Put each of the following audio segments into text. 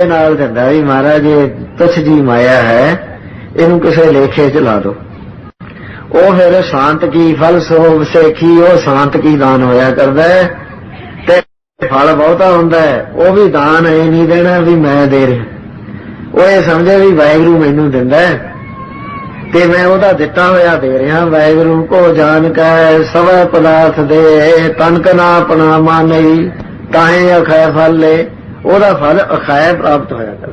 ਦੇ ਨਾਲ ਦਿੰਦਾ ਵੀ ਮਹਾਰਾਜ ਇਹ ਤੁਛ ਜੀ ਮਾਇਆ ਹੈ, ਇਹਨੂੰ ਕਿਸੇ ਲੇਖੇ ਚ ਲਾ ਦਿਓ ਉਹ ਫਿਰ ਸ਼ਾਂਤ ਕੀ ਫਲ ਸੋ ਸੇਖੀ, ਉਹ ਸ਼ਾਂਤ ਕੀ ਦਾਨ ਹੋਇਆ ਕਰਦਾ ਹੈ। ਤੇ ਫਲ ਬਹੁਤਾ ਹੁੰਦਾ ਹੈ, ਉਹ ਵੀ ਦਾਨ ਇਹ ਨਹੀਂ ਦੇਣਾ ਵੀ ਮੈਂ ਦੇ ਰਿਹਾ। ਉਹ ਇਹ ਸਮਝੇ ਵੀ ਵਾਹਿਗੁਰੂ ਮੈਨੂੰ ਦਿੰਦਾ ਹੈ। ਤੇ ਮੈਂ ਉਹਦਾ ਦਿੱਤਾ ਹੋਇਆ ਦੇ ਰਿਹਾ, ਵਾਹਿਗੁਰੂ ਕੋ ਜਾਣ ਕੈ ਸਵੈ ਪਦਾਰਥ ਦੇ ਤਨ ਕਨਾ ਆਪਣਾ ਮਾਨਈ ਤਾਹੇ ਅਖੈ ਫਲ ਲੈ। ਉਹਦਾ ਫਲ ਅਖੈ ਪ੍ਰਾਪਤ ਹੋਇਆ ਕਰ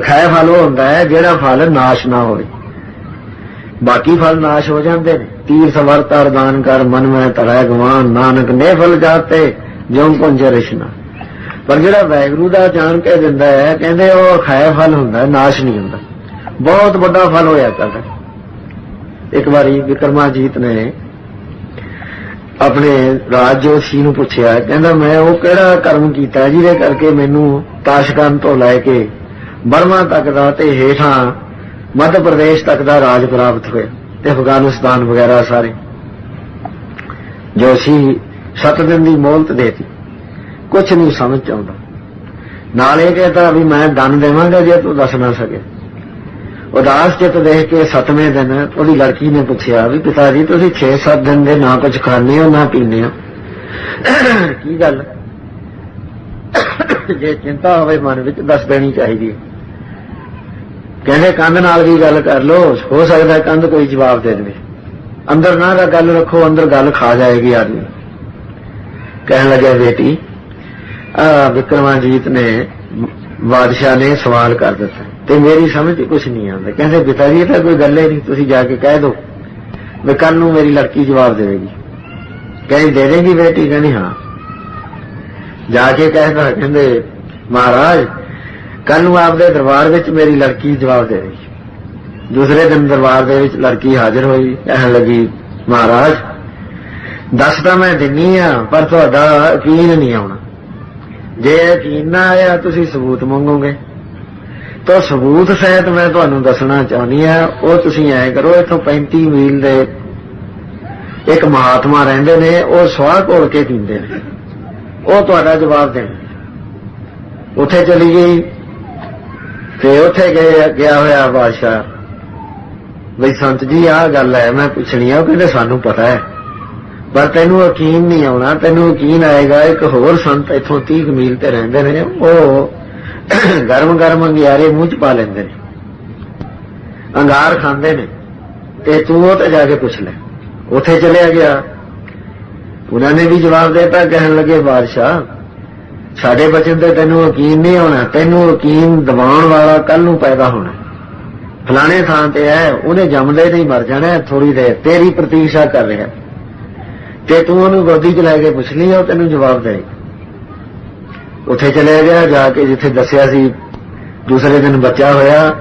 ਅਖੈ ਫਲ ਉਹ ਹੁੰਦਾ ਹੈ ਜਿਹੜਾ ਫਲ ਨਾਸ਼ ਨਾ ਹੋਵੇ। ਬਾਕੀ ਫਲ ਨਾਸ਼ ਹੋ ਜਾਂਦੇ ਨੇ। ਤੀਰਥ ਵਰਤ ਅਰਦਾਨ ਕਰ ਮਨ ਮੈਂ ਤਰੈ ਗਵਾਨ। ਨਾਨਕ ਨੇ ਫਲ ਜਾਤੇ, ਜਿਉ ਪੁੰਜ ਰਿਸ਼ਨਾ। ਪਰ ਜਿਹੜਾ ਵੈਗਰੂ ਦਾ ਜਾਣ ਕੇ ਦਿੰਦਾ ਹੈ, ਕਹਿੰਦੇ ਉਹ ਅਖੈ ਫਲ ਹੁੰਦਾ ਨਾਸ਼ ਨਹੀਂ ਹੁੰਦਾ। ਬਹੁਤ ਵੱਡਾ ਫਲ ਹੋਇਆ ਕਰਦਾ। ਇੱਕ ਵਾਰੀ ਵਿਕਰਮਾਜੀਤ ਨੇ ਆਪਣੇ ਰਾਜ ਜੋਸ਼ੀ ਨੂੰ ਪੁੱਛਿਆ, ਕਹਿੰਦਾ, ਮੈਂ ਉਹ ਕਿਹੜਾ ਕਰਮ ਕੀਤਾ ਜਿਹਦੇ ਕਰਕੇ ਮੈਨੂੰ ਤਾਸ਼ਕੰਦ ਤੋਂ ਲੈ ਕੇ ਬਰਮਾ ਤੱਕ ਦਾ ਤੇ ਹੇਠਾਂ ਮੱਧ ਪ੍ਰਦੇਸ਼ ਤੱਕ ਦਾ ਰਾਜ ਪ੍ਰਾਪਤ ਹੋਇਆ ਤੇ ਅਫਗਾਨਿਸਤਾਨ ਵਗੈਰਾ ਸਾਰੇ? ਜੋਸ਼ੀ ਸੱਤ ਦਿਨ ਦੀ ਮੋਹਲਤ ਦੇਤੀ। ਕੁਝ ਨਹੀਂ ਸਮਝ ਚ ਆਉਂਦਾ। ਨਾਲ ਇਹ ਕਹਿੰਦਾ ਵੀ ਮੈਂ ਦਨ ਦੇਵਾਂਗਾ ਜੇ ਤੂੰ ਦੱਸ ਨਾ ਸਕੇ। ਉਦਾਸ ਚਿਤ ਦੇਖ ਕੇ ਸਤਵੇਂ ਦਿਨ ਉਹਦੀ ਲੜਕੀ ਨੇ ਪੁੱਛਿਆ ਵੀ ਪਿਤਾ ਜੀ, ਤੁਸੀਂ 6-7 ਦਿਨ ਦੇ ਨਾ ਕੁਝ ਖਾਣੇ ਹੋ, ਨਾ ਪੀਂਦੇ ਹੋ? ਕੀ ਗੱਲ? ਜੇ ਚਿੰਤਾ ਹੋਵੇ ਮਨ ਵਿੱਚ, ਦੱਸ ਦੇਣੀ ਚਾਹੀਦੀ ਕਹਿੰਦੇ, ਕੰਧ ਨਾਲ ਵੀ ਗੱਲ ਕਰ ਲੋ ਹੋ ਸਕਦਾ ਕੰਧ ਕੋਈ ਜਵਾਬ ਦੇ ਦੇਵੇ। ਅੰਦਰ ਨਾ ਦਾ ਗੱਲ ਰੱਖੋ, ਅੰਦਰ ਗੱਲ ਖਾ ਜਾਏਗੀ ਆਦਮੀ। ਕਹਿਣ ਲੱਗਿਆ, ਬੇਟੀ ਆ ਵਿਕਰਮਾਜੀਤ ਨੇ ਬਾਦਸ਼ਾਹ ਨੇ ਸਵਾਲ ਕਰ ਦਿੱਤਾ। ਤੇ ਮੇਰੀ ਸਮਝ ਚ ਕੁਝ ਨਹੀਂ ਆਉਂਦਾ। ਕਹਿੰਦੇ ਪਿਤਾ ਜੀ, ਇਹ ਤਾਂ ਕੋਈ ਗੱਲ ਹੀ ਨਹੀਂ, ਤੁਸੀਂ ਜਾ ਕੇ ਕਹਿ ਦਿਓ ਵੀ ਕੱਲ ਨੂੰ ਮੇਰੀ ਲੜਕੀ ਜਵਾਬ ਦੇਵੇਗੀ। ਕਹਿੰਦੀ, ਦੇ ਦੇਗੀ ਬੇਟੀ? ਕਹਿੰਦੀ, ਹਾਂ। ਜਾ ਕੇ ਕਹਿਦਾ ਕਹਿੰਦੇ, ਮਹਾਰਾਜ ਕੱਲ ਨੂੰ ਆਪਦੇ ਦਰਬਾਰ ਵਿੱਚ ਮੇਰੀ ਲੜਕੀ ਜਵਾਬ ਦੇਵੇਗੀ। ਦੂਸਰੇ ਦਿਨ ਦਰਬਾਰ ਦੇ ਵਿੱਚ ਲੜਕੀ ਹਾਜ਼ਰ ਹੋਈ। ਕਹਿਣ ਲੱਗੀ, ਮਹਾਰਾਜ, ਦੱਸ ਤਾਂ ਮੈਂ ਦਿੰਨੀ ਆ, ਪਰ ਤੁਹਾਡਾ ਯਕੀਨ ਨਹੀਂ ਆਉਣਾ। ਜੇ ਯਕੀਨ ਨਾ ਆਇਆ, ਤੁਸੀਂ ਸਬੂਤ ਮੰਗੋਗੇ। ਤਾਂ ਸਬੂਤ ਸਹਿਤ ਮੈਂ ਤੁਹਾਨੂੰ ਦੱਸਣਾ ਚਾਹੁੰਦੀ ਆ ਉਹ ਤੁਸੀਂ ਐ ਕਰੋ, ਇੱਥੋਂ 35 ਮੀਲ ਦੇ ਇੱਕ ਮਹਾਤਮਾ ਰਹਿੰਦੇ ਨੇ, ਉਹ ਸਵਾਹ ਘੋਲ ਕੇ ਪੀਂਦੇ ਨੇ। ਉਹ ਤੁਹਾਡਾ ਜਵਾਬ ਦੇਣ। ਉੱਥੇ ਚਲੀ ਗਈ ਤੇ ਉੱਥੇ ਗਏ, ਗਿਆ ਹੋਇਆ ਬਾਦਸ਼ਾਹ। ਬਈ ਸੰਤ ਜੀ, ਆਹ ਗੱਲ ਹੈ, ਮੈਂ ਪੁੱਛਣੀ ਆ, ਉਹ ਕਹਿੰਦੇ ਸਾਨੂੰ ਪਤਾ ਹੈ। ਪਰ ਤੈਨੂੰ ਯਕੀਨ ਨਹੀਂ ਆਉਣਾ, ਤੈਨੂੰ ਯਕੀਨ ਆਏਗਾ, ਇੱਕ ਹੋਰ ਸੰਤ ਇੱਥੋਂ 30 ਕੁ ਮੀਲ ਤੇ ਰਹਿੰਦੇ ਨੇ, ਉਹ ਗਰਮ ਗਰਮ ਅੰਗਿਆਰੇ ਮੂੰਹ ਚ ਪਾ ਲੈਂਦੇ ਨੇ। ਅੰਗਾਰ ਖਾਂਦੇ ਨੇ। ਤੇ ਤੂੰ ਉਹ ਤੇ ਜਾ ਕੇ ਪੁੱਛ ਲੈ। ਉਥੇ ਚਲਿਆ ਗਿਆ। ਉਹਨਾਂ ਨੇ ਵੀ ਜਵਾਬ ਦਿੱਤਾ, ਕਹਿਣ ਲੱਗੇ, ਬਾਦਸ਼ਾਹ, ਸਾਡੇ ਬਚਨ ਤੇ ਤੈਨੂੰ ਯਕੀਨ ਨਹੀਂ ਹੋਣਾ ਤੈਨੂੰ ਯਕੀਨ ਦਿਵਾਉਣ ਵਾਲਾ ਕੱਲ ਨੂੰ ਪੈਦਾ ਹੋਣਾ। ਫਲਾਣੇ ਥਾਂ ਤੇ ਹੈ, ਉਹਨੇ ਜੰਮਦੇ ਨਹੀਂ ਮਰ ਜਾਣਾ ਥੋੜੀ ਦੇਰ ਤੇਰੀ ਪ੍ਰਤੀਸ਼ਾ ਕਰ ਰਿਹਾ। ਤੇ ਤੂੰ ਉਹਨੂੰ ਗੋਦੀ 'ਚ ਲੈ ਕੇ ਪੁੱਛ ਲਈ, ਉਹ ਤੈਨੂੰ ਜਵਾਬ ਦੇਗਾ ਉੱਥੇ ਚਲੇ ਗਿਆ, ਜਾ ਕੇ ਜਿੱਥੇ ਦੱਸਿਆ ਸੀ ਦੂਸਰੇ ਦਿਨ ਬੱਚਾ ਹੋਇਆ,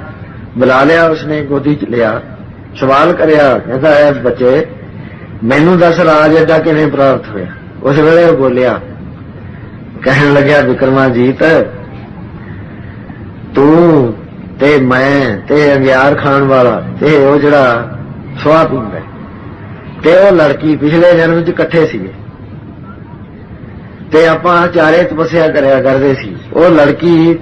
ਬੁਲਾ ਲਿਆ ਉਸਨੇ, ਗੋਦੀ 'ਚ ਲਿਆ, ਸਵਾਲ ਕਰਿਆ, ਕਹਿੰਦਾ ਹੈ ਬੱਚੇ, ਮੈਨੂੰ ਦੱਸ ਰਾਜ ਐਡਾ ਕਿਵੇਂ ਪ੍ਰਾਪਤ ਹੋਇਆ? ਉਸ ਵੇਲੇ ਉਹ ਬੋਲਿਆ, ਕਹਿਣ ਲੱਗਿਆ, ਵਿਕਰਮਾਜੀਤ, ਤੂੰ ਤੇ ਮੈਂ ਤੇ ਅੰਗਿਆਰ ਖਾਣ ਵਾਲਾ ਤੇ ਉਹ ਜਿਹੜਾ ਸਵਾਹ ਪੀਂਦਾ ਤੇ ਉਹ ਲੜਕੀ ਪਿਛਲੇ ਜਨਮ 'ਚ ਇਕੱਠੇ ਸੀਗੇ। ਤੇ ਆਪਾਂ ਚਾਰੇ ਤਪੱਸਿਆ ਕਰਿਆ ਕਰਦੇ ਸੀ। ਉਹ ਲੜਕੀ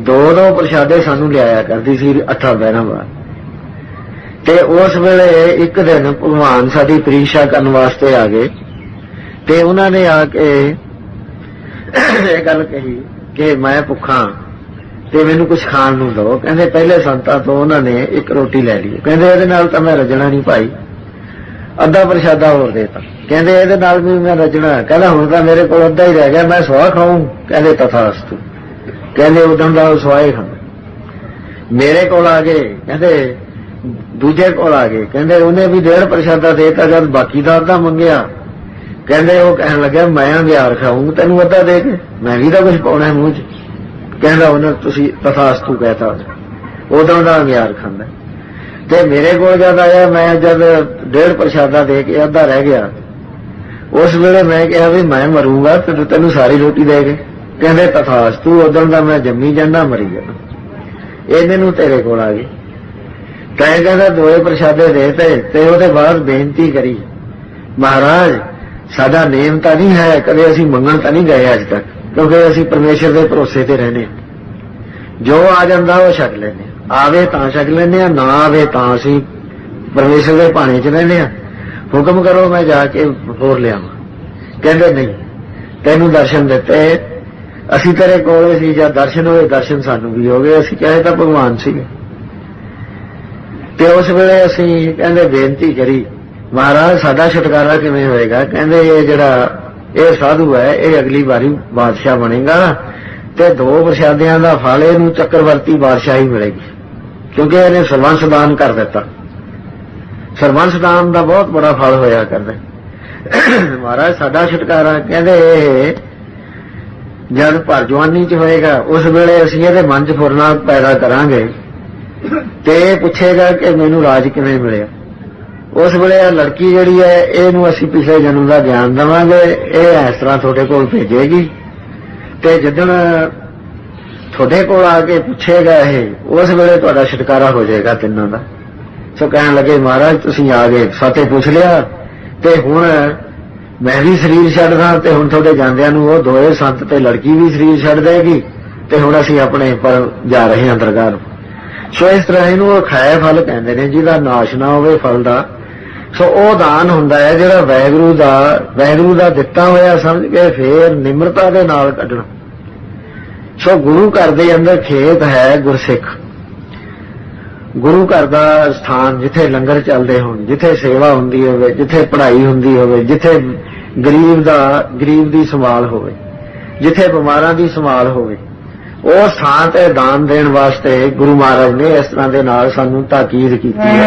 ਦੋ ਦੋ ਪ੍ਰਸ਼ਾਦੇ ਸਾਨੂੰ ਲਿਆਇਆ ਕਰਦੀ ਸੀ, ਅੱਠਾਂ ਬਹਿਰਾਂ ਬਾਅਦ ਤੇ ਉਸ ਵੇਲੇ ਇੱਕ ਦਿਨ ਭਗਵਾਨ ਸਾਡੀ ਪ੍ਰੀਸ਼ਾ ਕਰਨ ਵਾਸਤੇ ਆ ਗਏ। ਤੇ ਉਹਨਾਂ ਨੇ ਆ ਕੇ ਇਹ ਗੱਲ ਕਹੀ ਕਿ ਮੈਂ ਭੁੱਖਾ ਤੇ ਮੈਨੂੰ ਕੁਝ ਖਾਣ ਨੂੰ ਦਿਓ। ਕਹਿੰਦੇ ਪਹਿਲੇ ਸੰਤਾਂ ਤੋਂ ਉਹਨਾਂ ਨੇ ਇੱਕ ਰੋਟੀ ਲੈ ਲਈ। ਕਹਿੰਦੇ ਇਹਦੇ ਨਾਲ ਤਾਂ ਮੈਂ ਰਜਣਾ ਨਹੀਂ ਭਾਈ ਅੱਧਾ ਪ੍ਰਸ਼ਾਦਾ ਹੋਰ ਦੇਤਾ। ਕਹਿੰਦੇ ਇਹਦੇ ਨਾਲ ਵੀ ਮੈਂ ਰਜਣਾ ਕਹਿੰਦਾ ਹੁਣ ਤਾਂ ਮੇਰੇ ਕੋਲ ਅੱਧਾ ਹੀ ਰਹਿ ਗਿਆ, ਮੈਂ ਸਵਾ ਖਾਉਂ ਕਹਿੰਦੇ ਤਥਾਸਤੂ। ਕਹਿੰਦੇ ਉਦੋਂ ਦਾ ਉਹ ਸਵਾਏ ਖਾਂਦਾ ਮੇਰੇ ਕੋਲ ਆ ਗਏ, ਕਹਿੰਦੇ ਦੂਜੇ ਕੋਲ ਆ ਗਏ। ਕਹਿੰਦੇ ਉਹਨੇ ਵੀ ਡੇਢ ਪ੍ਰਸ਼ਾਦਾ ਦੇਤਾ, ਜਦ ਬਾਕੀ ਦਾ ਅੱਧਾ ਮੰਗਿਆ। ਕਹਿੰਦੇ ਉਹ ਕਹਿਣ ਲੱਗਿਆ, ਮੈਂ ਅੰਗਿਆਰ ਖਾਊਂ ਤੈਨੂੰ ਅੱਧਾ ਦੇ ਕੇ। ਮੈਂ ਵੀ ਤਾਂ ਕੁਝ ਪਾਉਣਾ ਮੂੰਹ 'ਚ। ਕਹਿੰਦਾ ਉਹਨਾਂ ਤੁਸੀਂ ਤਥਾਸਤੂ ਕਹਤਾ। ਉਦੋਂ ਦਾ ਅੰਗਿਆਰ ਖਾਂਦਾ। ਤੇ ਮੇਰੇ ਕੋਲ ਜਦ ਆਇਆ, ਮੈਂ ਜਦ ਡੇਢ ਪ੍ਰਸ਼ਾਦਾ ਦੇ ਕੇ ਅੱਧਾ ਰਹਿ ਗਿਆ, ਉਸ ਵੇਲੇ ਮੈਂ ਕਿਹਾ ਵੀ ਮੈਂ ਮਰੂੰਗਾ, ਤੇ ਤੈਨੂੰ ਸਾਰੀ ਰੋਟੀ ਦੇ ਕੇ। ਕਹਿੰਦੇ ਤਥਾਸਤੂ ਉਦੋਂ ਦਾ ਮੈਂ ਜੰਮੀ ਜਾਂਦਾ, ਮਰੀ ਜਾਣਾ ਇਹਨੇ ਨੂੰ ਤੇਰੇ ਕੋਲ ਆ ਗਈ। ਤੈਂ ਕਹਿੰਦਾ, ਦੋਏ ਪ੍ਰਸ਼ਾਦੇ ਦੇ ਤੇ ਉਹਦੇ ਬਾਅਦ ਬੇਨਤੀ ਕਰੀ। ਮਹਾਰਾਜ, ਸਾਡਾ ਨੇਮ ਤਾਂ ਨਹੀਂ ਹੈ, ਕਦੇ ਅਸੀਂ ਮੰਗਣ ਤਾਂ ਨਹੀਂ ਗਏ ਅੱਜ ਤੱਕ, ਕਿਉਂਕਿ ਅਸੀਂ ਪਰਮੇਸ਼ਰ ਦੇ ਭਰੋਸੇ ਤੇ ਰਹਿੰਦੇ ਹਾਂ। ਜੋ ਆ ਜਾਂਦਾ, ਉਹ ਛੱਡ ਲੈਂਦੇ ਆਵੇ ਤਾਂ ਛਕ ਲੈਂਦੇ ਆ, ਨਾ ਆਵੇ ਤਾਂ ਅਸੀਂ ਪਰਮੇਸ਼ਰ ਦੇ ਭਾਣੇ 'ਚ ਰਹਿੰਦੇ ਆ। ਹੁਕਮ ਕਰੋ ਮੈਂ ਜਾ ਕੇ ਹੋਰ ਲਿਆਵਾਂ। ਕਹਿੰਦੇ ਨਹੀਂ, ਤੈਨੂੰ ਦਰਸ਼ਨ ਦਿੱਤੇ। ਅਸੀਂ ਤੇਰੇ ਕੋਲੇ ਸੀ, ਜਾਂ ਦਰਸ਼ਨ ਹੋਏ, ਦਰਸ਼ਨ ਸਾਨੂੰ ਵੀ ਹੋ ਗਏ। ਅਸੀਂ ਕਹੇ ਤਾਂ ਭਗਵਾਨ ਸੀਗੇ। ਤੇ ਉਸ ਵੇਲੇ ਅਸੀਂ ਕਹਿੰਦੇ ਬੇਨਤੀ ਕਰੀ, ਮਹਾਰਾਜ, ਸਾਡਾ ਛੁਟਕਾਰਾ ਕਿਵੇਂ ਹੋਏਗਾ? ਕਹਿੰਦੇ ਇਹ ਜਿਹੜਾ, ਇਹ ਸਾਧੂ ਹੈ, ਇਹ ਅਗਲੀ ਵਾਰੀ ਬਾਦਸ਼ਾਹ ਬਣੇਗਾ। ਤੇ ਦੋ ਪ੍ਰਸ਼ਾਦਿਆਂ ਦਾ ਫਲ, ਇਹਨੂੰ ਚੱਕਰਵਰਤੀ ਬਾਦਸ਼ਾਹੀ ਮਿਲੇਗੀ। ਕਿਉਂਕਿ ਇਹਨੇ ਸਰਵੰਸ ਦਾਨ ਕਰ ਦਿੱਤਾ। ਸਰਵੰਸ ਦਾਨ ਦਾ ਬਹੁਤ ਬੜਾ ਫਲ ਹੋਇਆ ਕਰਦਾ। ਮਹਾਰਾਜ, ਸਾਡਾ ਛੁਟਕਾਰਾ ਕਹਿੰਦੇ, ਜਦ ਭਰ ਜਵਾਨੀ ਚ ਹੋਏਗਾ, ਉਸ ਵੇਲੇ ਅਸੀਂ ਇਹਦੇ ਮਨ ਚ ਫੁਰਨਾ ਪੈਦਾ ਕਰਾਂਗੇ। ਤੇ ਇਹ ਪੁੱਛੇਗਾ ਕਿ ਮੈਨੂੰ ਰਾਜ ਕਿਵੇਂ ਮਿਲਿਆ। ਉਸ ਵੇਲੇ ਆ ਲੜਕੀ ਜਿਹੜੀ ਹੈ, ਇਹਨੂੰ ਅਸੀਂ ਪਿਛਲੇ ਜਨਮ ਦਾ ਗਿਆਨ ਦੇਵਾਂਗੇ। ਇਹ ਇਸ ਤਰ੍ਹਾਂ ਤੁਹਾਡੇ ਕੋਲ ਭੇਜੇਗੀ। ਤੇ ਜਦੋਂ ਤੁਹਾਡੇ ਕੋਲ ਆ ਕੇ ਪੁੱਛੇਗਾ ਇਹ, ਉਸ ਵੇਲੇ ਤੁਹਾਡਾ ਛੁਟਕਾਰਾ ਹੋ ਜਾਏਗਾ ਤਿੰਨਾਂ ਦਾ। ਸੋ ਕਹਿਣ ਲੱਗੇ, ਮਹਾਰਾਜ, ਤੁਸੀਂ ਆ ਗਏ ਸਾਤੇ ਪੁੱਛ ਲਿਆ। ਤੇ ਹੁਣ ਮੈਂ ਵੀ ਸਰੀਰ ਛੱਡਦਾ ਤੇ ਹੁਣ ਤੁਹਾਡੇ ਜਾਂਦਿਆਂ ਨੂੰ ਉਹ ਦੋਏ ਸੰਤ ਤੇ ਲੜਕੀ ਵੀ ਸਰੀਰ ਛੱਡ ਦੇਗੀ ਤੇ ਹੁਣ ਅਸੀਂ ਆਪਣੇ ਪਰ ਜਾ ਰਹੇ ਹਾਂ ਦਰਗਾਹ ਨੂੰ। ਸੋ ਇਸ ਤਰ੍ਹਾਂ ਇਹਨੂੰ ਉਹ ਖਾਏ ਫਲ ਕਹਿੰਦੇ ਨੇ, ਜਿਹਦਾ ਨਾਸ਼ ਨਾ ਹੋਵੇ ਫਲ ਦਾ। ਸੋ ਉਹ ਦਾਨ ਹੁੰਦਾ ਹੈ ਜਿਹੜਾ ਵੈਗਰੂ ਦਾ ਵੈਗਰੂ ਦਾ ਦਿੱਤਾ ਹੋਇਆ ਸਮਝ ਕੇ ਫੇਰ ਨਿਮਰਤਾ ਦੇ ਨਾਲ ਕੱਢਣਾ। ਸੋ ਗੁਰੂ ਘਰ ਦੇ ਅੰਦਰ ਖੇਤ ਹੈ ਗੁਰਸਿੱਖ। ਗੁਰੂ ਘਰ ਦਾ ਸਥਾਨ ਜਿੱਥੇ ਲੰਗਰ ਚੱਲਦੇ ਹੋਣ, ਜਿੱਥੇ ਸੇਵਾ ਹੁੰਦੀ ਹੋਵੇ, ਜਿੱਥੇ ਪੜ੍ਹਾਈ ਹੁੰਦੀ ਹੋਵੇ, ਜਿੱਥੇ ਗਰੀਬ ਦਾ, ਗਰੀਬ ਦੀ ਸੰਭਾਲ ਹੋਵੇ, ਜਿੱਥੇ ਬਿਮਾਰਾਂ ਦੀ ਸੰਭਾਲ ਹੋਵੇ, ਉਹ ਸਥਾਨ ਤੇ ਦਾਨ ਦੇਣ ਵਾਸਤੇ ਗੁਰੂ ਮਹਾਰਾਜ ਨੇ ਇਸ ਤਰ੍ਹਾਂ ਦੇ ਨਾਲ ਸਾਨੂੰ ਤਾਕੀਦ ਕੀਤੀ ਹੈ।